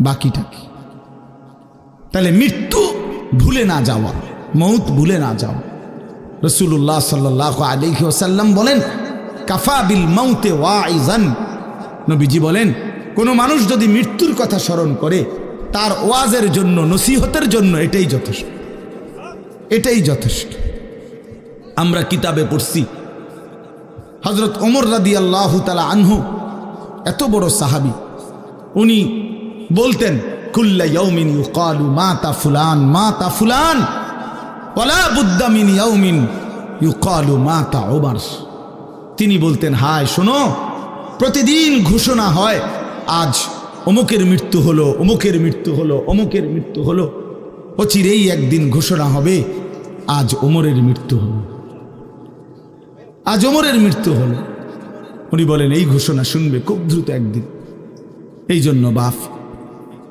বাকিটা কি? তাহলে মৃত্যু ভুলে না যাওয়া, মৌত ভুলে না যাওয়া। রসুল্লাহ সাল্লাহ আলিহি ওসাল্লাম বলেন, কাফা বিল মৌতে ওয়াইজান নবীজি বলেন, কোনো মানুষ যদি মৃত্যুর কথা স্মরণ করে, তার ওয়াজের জন্য, নসিহতের জন্য এটাই যথেষ্ট। এটাই যথেষ্ট। আমরা কিতাবে পড়ছি হজরত ওমর রাদি আল্লাহ তালা আনহু, এত বড় সাহাবি, উনি বলতেন, কুল্লা ফুলান তিনি বলতেন, হায়, শোনো, প্রতিদিন ঘোষণা হয়, আজ অমুকের মৃত্যু হলো, অমুকের মৃত্যু হলো, অমুকের মৃত্যু হলো, অচিরেই একদিন ঘোষণা হবে, আজ ওমরের মৃত্যু হলো। আজ ওমরের মৃত্যু হলো। উনি বলেন, এই ঘোষণা শুনবে খুব দ্রুত একদিন। এই জন্য বাফ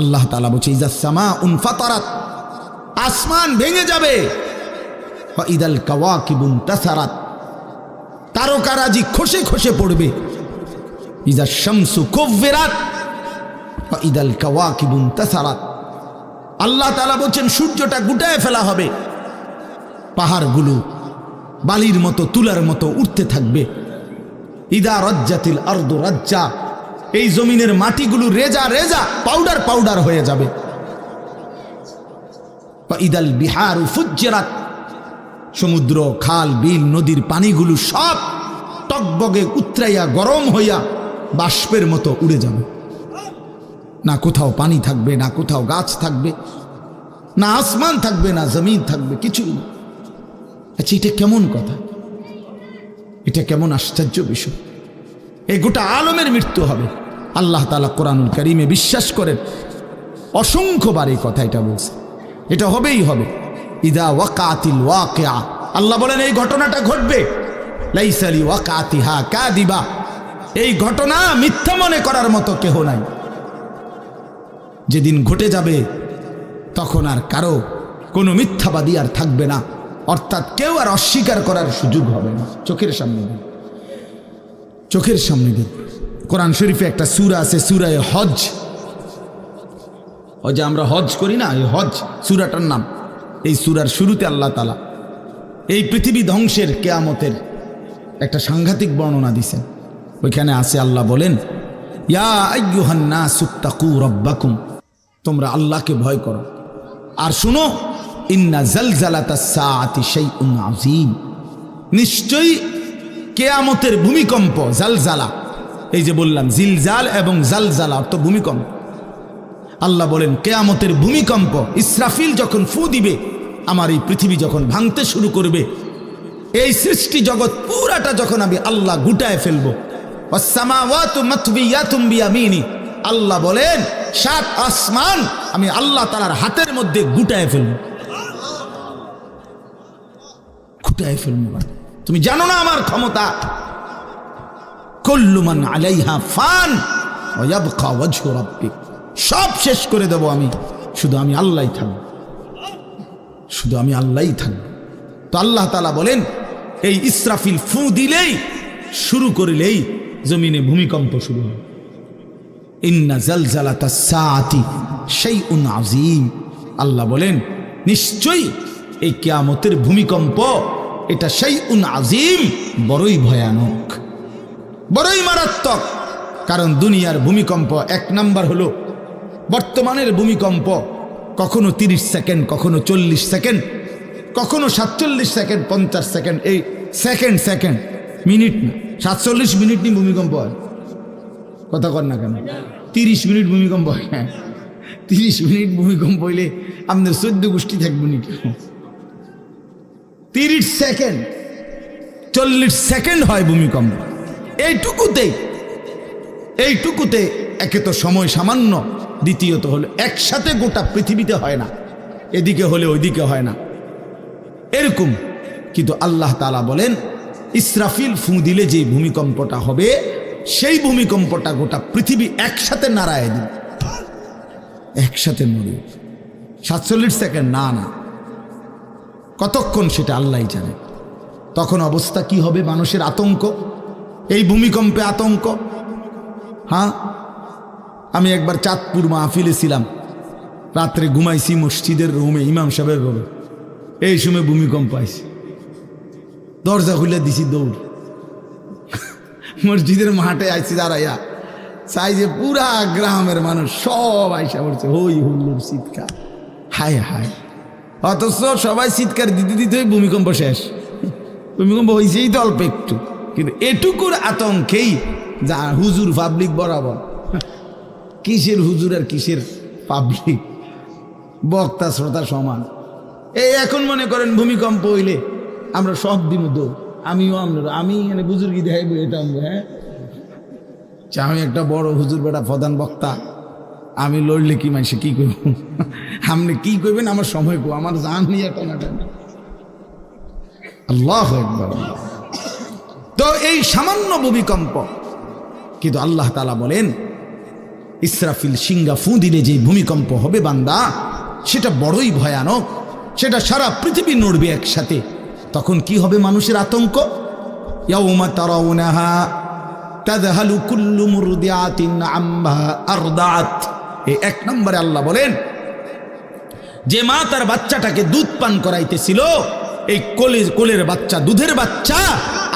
আল্লাহ তালা বলছে ইজাসমা উনফাতারাত আসমান ভেঙে যাবে। ইদাল কাওয়া কিবুন তাসারাত, তারকারাজি খসে খসে পড়বে। ইজা শামসু কব্বেরাত ইদাল কাওয়া কিবুন তাসারাত। আল্লাহ তালা বলছেন, সূর্যটা গুটায় ফেলা হবে। পাহাড়গুলো বালির মতো, তুলার মতো উঠতে থাকবে। ইদা রজ্জাতিল আর্দ রাজ্জা এই জমিনের মাটিগুলো রেজা রেজা পাউডার পাউডার হয়ে যাবে। ইদাল বিহার ফুজ্জেরাত। সমুদ্র, খাল, বিল, নদীর পানিগুলো সব টকবগে উতরাইয়া গরম হইয়া বাষ্পের মতো উড়ে যাবে। না কোথাও পানি থাকবে, না কোথাও গাছ থাকবে, না আসমান থাকবে, না জমিন থাকবে কিছু আচ্ছা এটা কেমন কথা? এটা কেমন আশ্চর্য বিষয়। এই গোটা আলমের মৃত্যু হবে। আল্লাহ তালা কোরআনুল করিমে বিশ্বাস করেন। অসংখ্যবার এই কথা এটা বলছে। এটা হবেই হবে। ইদা ওয়াকাতিল ওয়াকিয়া। আল্লাহ বলেন, এই ঘটনাটা ঘটবে। লাইসালি কা দিবা এই ঘটনা মিথ্যা মনে করার মতো কেহ নাই। যেদিন ঘটে যাবে, তখন আর কারও কোনো মিথ্যাবাদী আর থাকবে না। অর্থাৎ কেউ আর অস্বীকার করার সুযোগ হবে না। চোখের সামনে চোখের সামনে দিন। কোরআন শরীফে একটা সুরা আছে, সুরায় হজ হজে আমরা হজ করি না, এই হজ সুরাটার নাম। এই সুরার শুরুতে আল্লাহ তালা এই পৃথিবী ধ্বংসের কেয়ামতের একটা সাংঘাতিক বর্ণনা দিছেন। ওইখানে আছে আল্লাহ বলেন, ইয়া তোমরা আল্লাহকে ভয় করো। আর শুনো, ইন্না নিশ্চয়ই কেয়ামতের ভূমিকম্প, জালজালা এই যে বললাম, জিলজাল এবং জালজালা অর্থ ভূমিকম্প। আল্লাহ বলেন, কেয়ামতের ভূমিকম্প, ইসরাফিল যখন ফু দিবে, আমার এই পৃথিবী যখন ভাঙতে শুরু করবে, এই সৃষ্টি জগৎ পুরাটা যখন আমি আল্লাহ গুটায় ফেলব আল্লাহ বলেন, সাত আসমান আমি আল্লাহ তালার হাতের মধ্যে গুটায় ফেলব। গুটায় ফেলব তুমি জানো না আমার ক্ষমতা? কল্লুমান আলাইহা ফান সব শেষ করে দেব আমি। শুধু আমি আল্লাহই থাকব। শুধু আমি আল্লাহই থাকব। তো আল্লাহ তালা বলেন, এই ইসরাফিল ফু দিলেই, শুরু করলেই জমিনে ভূমিকম্প শুরু হয় ইন্না জালজালাতা সাআতি শাইউন আযীম। আল্লাহ বলেন, নিশ্চয়ই এই কিয়ামতের ভূমিকম্প, এটা সেই উন আজিম বড়ই ভয়ানক। বড়ই মারাত্মক। কারণ দুনিয়ার ভূমিকম্প এক নাম্বার হলো, বর্তমানের ভূমিকম্প কখনো তিরিশ সেকেন্ড, কখনো চল্লিশ সেকেন্ড, কখনো সাতচল্লিশ সেকেন্ড, পঞ্চাশ সেকেন্ড, এই সেকেন্ড সেকেন্ড, মিনিট না, সাতচল্লিশ মিনিট নিয়ে ভূমিকম্প হয়। কথা কর না কেন? তিরিশ মিনিট ভূমিকম্প হয় হ্যাঁ। তিরিশ মিনিট ভূমিকম্প হইলে আপনার চোদ্দ গোষ্ঠী থাকব নি কেউ তিরিশ সেকেন্ড, চল্লিশ সেকেন্ড হয় ভূমিকম্প। এইটুকুতেই এইটুকুতে একে তো সময় সামান্য, দ্বিতীয়ত হলো একসাথে গোটা পৃথিবীতে হয় না, এদিকে হলে ওইদিকে হয় না। এরকম, কিন্তু আল্লাহ তালা বলেন, ইসরাফিল ফু দিলে যে ভূমিকম্পটা হবে, সেই ভূমিকম্পটা গোটা পৃথিবী একসাথে নাড়ায় দিন একসাথে মরে সাতচল্লিশ সেকেন্ড, না না। কতক্ষণ সেটা আল্লাহ জানে। তখন অবস্থা কি হবে? মানুষের আতঙ্ক। এই ভূমিকম্পে আতঙ্ক। হ্যাঁ? আমি একবার চাঁদপুর মাহফিলে ছিলাম। রাত্রে ঘুমাইছি মসজিদের রুমে, ইমাম সাহেবের রুমে। এই সময় ভূমিকম্প আইছে। দরজা খুলে দিছি দৌড়। মসজিদের মাঠে আইছি দাঁড়াইয়া। চাই যে পুরা গ্রামের মানুষ সব আইসা পড়ছে। হই হুল্লুর চিৎকার। হায় হায়। অথচ সবাই চিৎকার দিতে দিতে ভূমিকম্প শেষ। ভূমিকম্প হয়েছেই তো অল্প একটু। কিন্তু এটুকুর আতঙ্কেই যা হুজুর পাবলিক বরাবর। কিসের হুজুর আর কিসের পাবলিক বক্তা শ্রোতা সমান। এই এখন মনে করেন ভূমিকম্প হইলে আমরা সব দিন দৌড়। আমিও আমরা আমি এখানে বুজুর্গি দেখাইব এটা আমরা হ্যাঁ? চা, আমি একটা বড় হুজুর বেটা প্রধান বক্তা। আমি লড়লে কি মানুষে কি করব আপনি কি করবেন আমার সময় কো আমার জান নিয়ে টানাটানি। আল্লাহ একবার তো এই সামান্য ভূমিকম্প। কিন্তু আল্লাহ তালা বলেন, ইসরাফিল সিঙ্গা ফু দিলে যে ভূমিকম্প হবে বান্দা, সেটা বড়ই ভয়ানক, সেটা সারা পৃথিবী নড়বে একসাথে। তখন কি হবে মানুষের আতঙ্ক? ইয়াউমা তারাউনাহা তাযহালু কুল্লু মুরদিআতিন আম্মা আরদাত এই এক নম্বরে আল্লাহ বলেন, যে মা তার বাচ্চাটাকে দুধ পান করাইতেছিল, এই কোলে কোলের বাচ্চা, দুধের বাচ্চা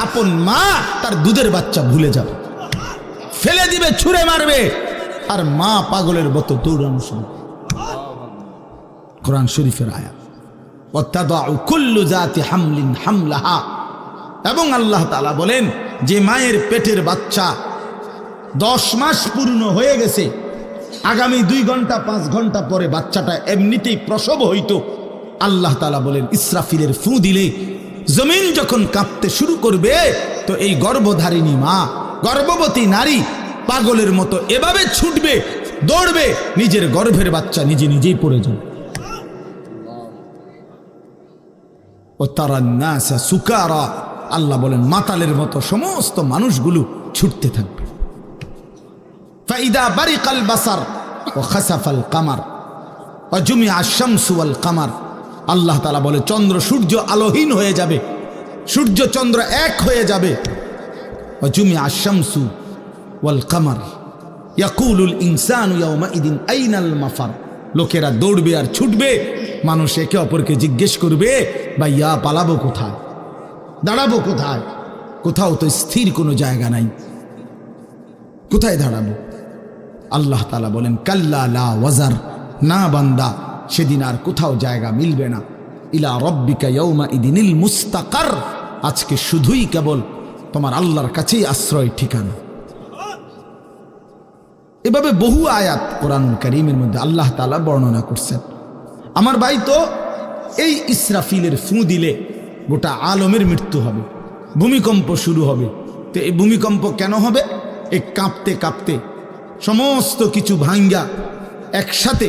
আপন মা তার দুধের বাচ্চা ভুলে যাবে। ফেলে দিবে, ছুঁড়ে মারবে। আর মা পাগলের মতো দৌড়ানো শুরু কোরআন শরীফের আয়া কুল্লু জাতি হামলিন হামলাহা। এবং আল্লাহ তাআলা বলেন, যে মায়ের পেটের বাচ্চা দশ মাস পূর্ণ হয়ে গেছে, আগামী দুই ঘণ্টা, পাঁচ ঘণ্টা পরে বাচ্চাটা এমনিতেই প্রসব হইতো। আল্লাহ তালা বলেন, ইসরাফিলের ফু দিলে জমিন যখন কাঁপতে শুরু করবে, তো এই গর্ভধারিণী মা, গর্ভবতী নারী পাগলের মতো এভাবে ছুটবে, দৌড়বে, নিজের গর্ভের বাচ্চা নিজে নিজেই পড়ে যাবে। ও তারা নাসা সুকারা, আল্লাহ বলেন, মাতালের মতো সমস্ত মানুষগুলো ছুটতে থাকবে। ফাইদা বারিকাল বাসার ও খাসাফাল কামার ও জুমি আশামসু আল কামার। আল্লাহ তালা বলে, চন্দ্র সূর্য আলোহীন হয়ে যাবে। সূর্য চন্দ্র এক হয়ে যাবে। জুমি আশামসু ওয়াল কামার। ইয়াকুলুল ইনসান ইদিন আইনাল মাফার। লোকেরা দৌড়বে আর ছুটবে। মানুষ একে অপরকে জিজ্ঞেস করবে বা ইয়া পালাবো কোথায়? দাঁড়াবো কোথায়? কোথাও তো স্থির কোনো জায়গা নাই। কোথায় দাঁড়াবো? আল্লাহ তালা বলেন, কাল্লা লা ওয়াজার, না বান্দা সেদিন আর কোথাও জায়গা মিলবে না। ইলা রব্বিকা ইয়ৌমা ইদিনিল মুস্তাকার। আজকে শুধুই কেবল তোমার আল্লাহর কাছেই আশ্রয় ঠিকানা। এভাবে বহু আয়াত কোরআনুল করিমের মধ্যে আল্লাহ তালা বর্ণনা করছেন। আমার ভাই তো এই ইসরাফিলের ফু দিলে গোটা আলমের মৃত্যু হবে, ভূমিকম্প শুরু হবে। তো এই ভূমিকম্প কেন হবে? এই কাঁপতে কাঁপতে সমস্ত কিছু ভাঙ্গা একসাথে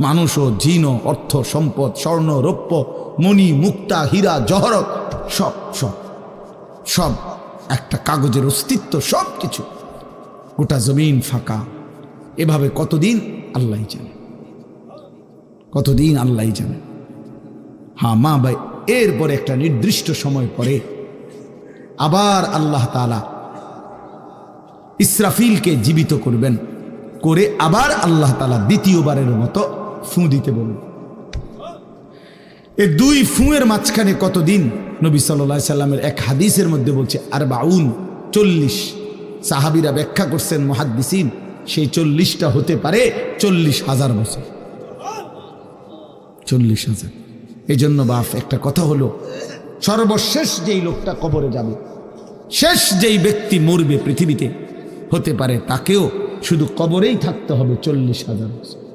মানুষও জিনও অর্থ, সম্পদ, স্বর্ণ, রৌপ্য মণি মুক্তা, হীরা, জহরত, সব সব সব একটা কাগজের অস্তিত্ব, সব কিছু গোটা জমিন ফাঁকা। এভাবে কতদিন আল্লাহ জানে? কতদিন আল্লাহ জানে? হ্যাঁ মা, ভাই এরপরে একটা নির্দিষ্ট সময় পরে আবার আল্লাহ তালা ইসরাফিলকে জীবিত করবেন, করে আবার আল্লাহ তালা দ্বিতীয়বারের মতো ফু দিতে বলবেন এই দুই ফুঁয়ের মাঝখানে কতদিন নবী সাল্লা সাল্লামের এক হাদিসের মধ্যে বলছে আর বাউন চল্লিশ। সাহাবিরা ব্যাখ্যা করছেন, মহাদ্দিসিন, সেই চল্লিশটা হতে পারে চল্লিশ হাজার বছর। চল্লিশ হাজার। এই জন্য বাপ, একটা কথা হলো, সর্বশেষ যেই লোকটা কবরে যাবে, শেষ যেই ব্যক্তি মরবে পৃথিবীতে, হতে পারে তাকেও শুধু কবরেই থাকতে হবে চল্লিশ হাজার বছর।